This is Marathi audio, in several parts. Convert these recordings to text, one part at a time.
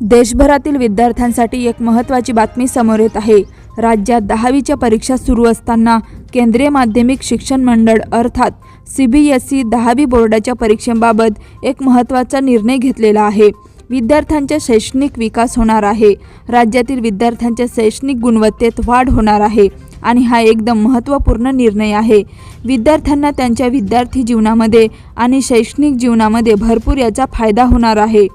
देशभरातील विद्यार्थ्यांसाठी एक महत्त्वाची बातमी समोर येत आहे. राज्यात दहावीच्या परीक्षा सुरू असताना केंद्रीय माध्यमिक शिक्षण मंडळ अर्थात सी बी एस ई दहावी बोर्डाच्या परीक्षेबाबत एक महत्त्वाचा निर्णय घेतलेला आहे. विद्यार्थ्यांचा शैक्षणिक विकास होणार आहे. राज्यातील विद्यार्थ्यांच्या शैक्षणिक गुणवत्तेत वाढ होणार आहे आणि हा एकदम महत्त्वपूर्ण निर्णय आहे. विद्यार्थ्यांना त्यांच्या विद्यार्थी जीवनामध्ये आणि शैक्षणिक जीवनामध्ये भरपूर याचा फायदा होणार आहे.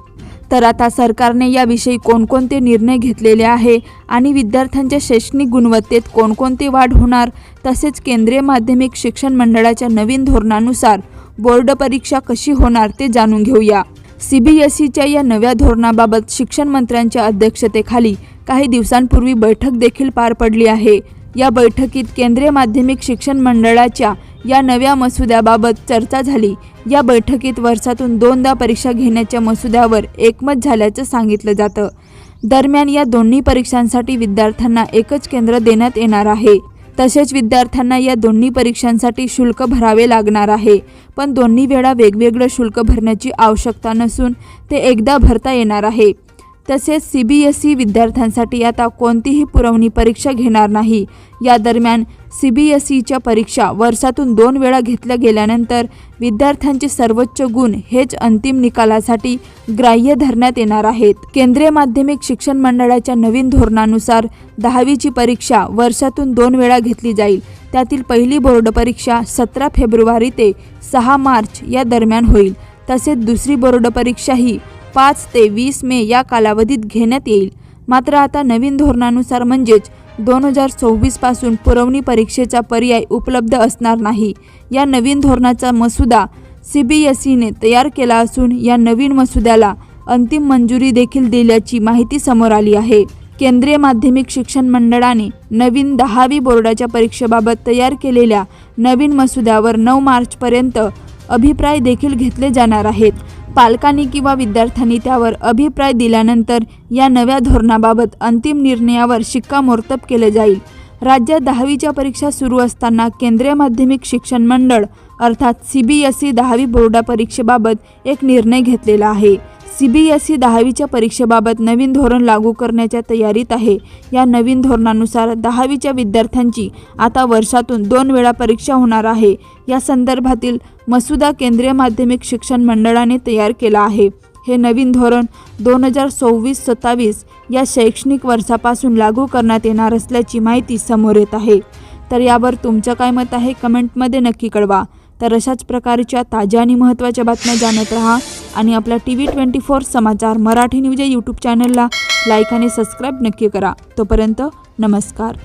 तर आता सरकारने याविषयी कोणकोणते निर्णय घेतलेले आहे आणि विद्यार्थ्यांच्या शैक्षणिक गुणवत्तेत कोणकोणती वाढ होणार तसेच केंद्रीय माध्यमिक शिक्षण मंडळाच्या नवीन धोरणानुसार बोर्ड परीक्षा कशी होणार ते जाणून घेऊया. सी बी एस ईच्या या नव्या धोरणाबाबत शिक्षण मंत्र्यांच्या अध्यक्षतेखाली काही दिवसांपूर्वी बैठक देखील पार पडली आहे. या बैठकीत केंद्रीय माध्यमिक शिक्षण मंडळाच्या या नव्या मसुद्याबाबत चर्चा झाली. या बैठकीत वर्षातून दोनदा परीक्षा घेण्याच्या मसुद्यावर एकमत झाल्याचं सांगितलं जातं. दरम्यान या दोन्ही परीक्षांसाठी विद्यार्थ्यांना एकच केंद्र देण्यात येणार आहे. तसेच विद्यार्थ्यांना या दोन्ही परीक्षांसाठी शुल्क भरावे लागणार आहे. पण दोन्ही वेळा वेगवेगळं शुल्क भरण्याची आवश्यकता नसून ते एकदा भरता येणार आहे. तसेच सी बी एस ई विद्यार्थ्यांसाठी आता कोणतीही पुरवणी परीक्षा घेणार नाही. या दरम्यान सी बी एस ईच्या परीक्षा वर्षातून दोन वेळा घेतल्या गेल्यानंतर विद्यार्थ्यांचे सर्वोच्च गुण हेच अंतिम निकालासाठी ग्राह्य धरण्यात येणार आहेत. केंद्रीय माध्यमिक शिक्षण मंडळाच्या नवीन धोरणानुसार दहावीची परीक्षा वर्षातून दोन वेळा घेतली जाईल. त्यातील पहिली बोर्ड परीक्षा सतरा फेब्रुवारी ते सहा मार्च या दरम्यान होईल. तसेच दुसरी बोर्ड परीक्षा ही पाच ते वीस मे या कालावधीत घेण्यात येईल. मात्र आता नवीन धोरणानुसार म्हणजेच दोन हजार सव्वीसपासून पुरवणी परीक्षेचा पर्याय उपलब्ध असणार नाही. या नवीन धोरणाचा मसुदा सी बी एस ईने तयार केला असून या नवीन मसुद्याला अंतिम मंजुरी देखील दिल्याची माहिती समोर आली आहे. केंद्रीय माध्यमिक शिक्षण मंडळाने नवीन दहावी बोर्डाच्या परीक्षेबाबत तयार केलेल्या नवीन मसुद्यावर नऊ मार्चपर्यंत अभिप्राय देखील घेतले जाणार आहेत. पालकांनी किंवा विद्यार्थ्यांनी त्यावर अभिप्राय दिल्यानंतर या नव्या धोरणाबाबत अंतिम निर्णयावर शिक्कामोर्तब केले जाईल. राज्यात दहावीच्या परीक्षा सुरू असताना केंद्रीय माध्यमिक शिक्षण मंडळ अर्थात सी बी एस ई दहावी बोर्डा परीक्षेबाबत एक निर्णय घेतलेला आहे. सी बी एस ई दहावीच्या परीक्षेबाबत नवीन धोरण लागू करण्याच्या तयारीत आहे. या नवीन धोरणानुसार दहावीच्या विद्यार्थ्यांची आता वर्षातून दोन वेळा परीक्षा होणार आहे. या संदर्भातील मसुदा केंद्रीय माध्यमिक शिक्षण मंडळाने तयार केला आहे. हे नवीन धोरण दोन हजार सव्वीस सत्तावीस या शैक्षणिक वर्षापासून लागू करण्यात येणार असल्याची माहिती समोर येत आहे. तर यावर तुमचं काय मत आहे? कमेंटमध्ये नक्की कळवा. तर अशाच प्रकारच्या ताज्या आणि महत्त्वाच्या बातम्या जाणत राहा. आणि आपल्या T V twenty four Samachar Marathi news या यूट्यूब चॅनलला लाईक आणि सबस्क्राईब नक्की करा. तोपर्यंत नमस्कार.